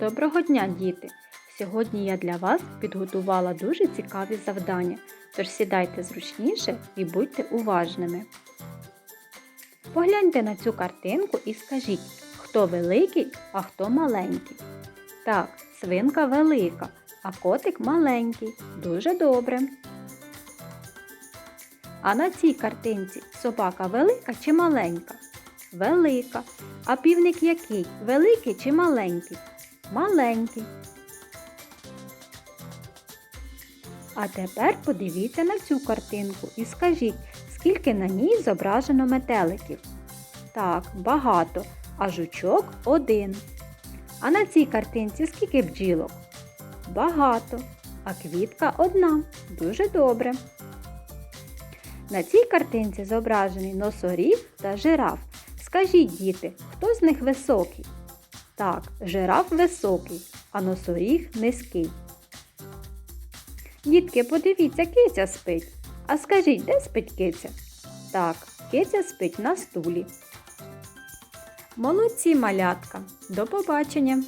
Доброго дня, діти! Сьогодні я для вас підготувала дуже цікаві завдання, тож сідайте зручніше і будьте уважними. Погляньте на цю картинку і скажіть, хто великий, а хто маленький. Так, свинка велика, а котик маленький. Дуже добре. А на цій картинці собака велика чи маленька? Велика. А півник який? Великий чи маленький? Маленький. А тепер подивіться на цю картинку і скажіть, скільки на ній зображено метеликів. Так, багато, а жучок один. А на цій картинці скільки бджілок? Багато. А квітка одна. Дуже добре. На цій картинці зображений носоріг та жираф. Скажіть, діти, хто з них високий? Так, жираф високий, а носоріг низький. Дітки, подивіться, киця спить. А скажіть, де спить киця? Так, киця спить на стулі. Молодці малятка. До побачення!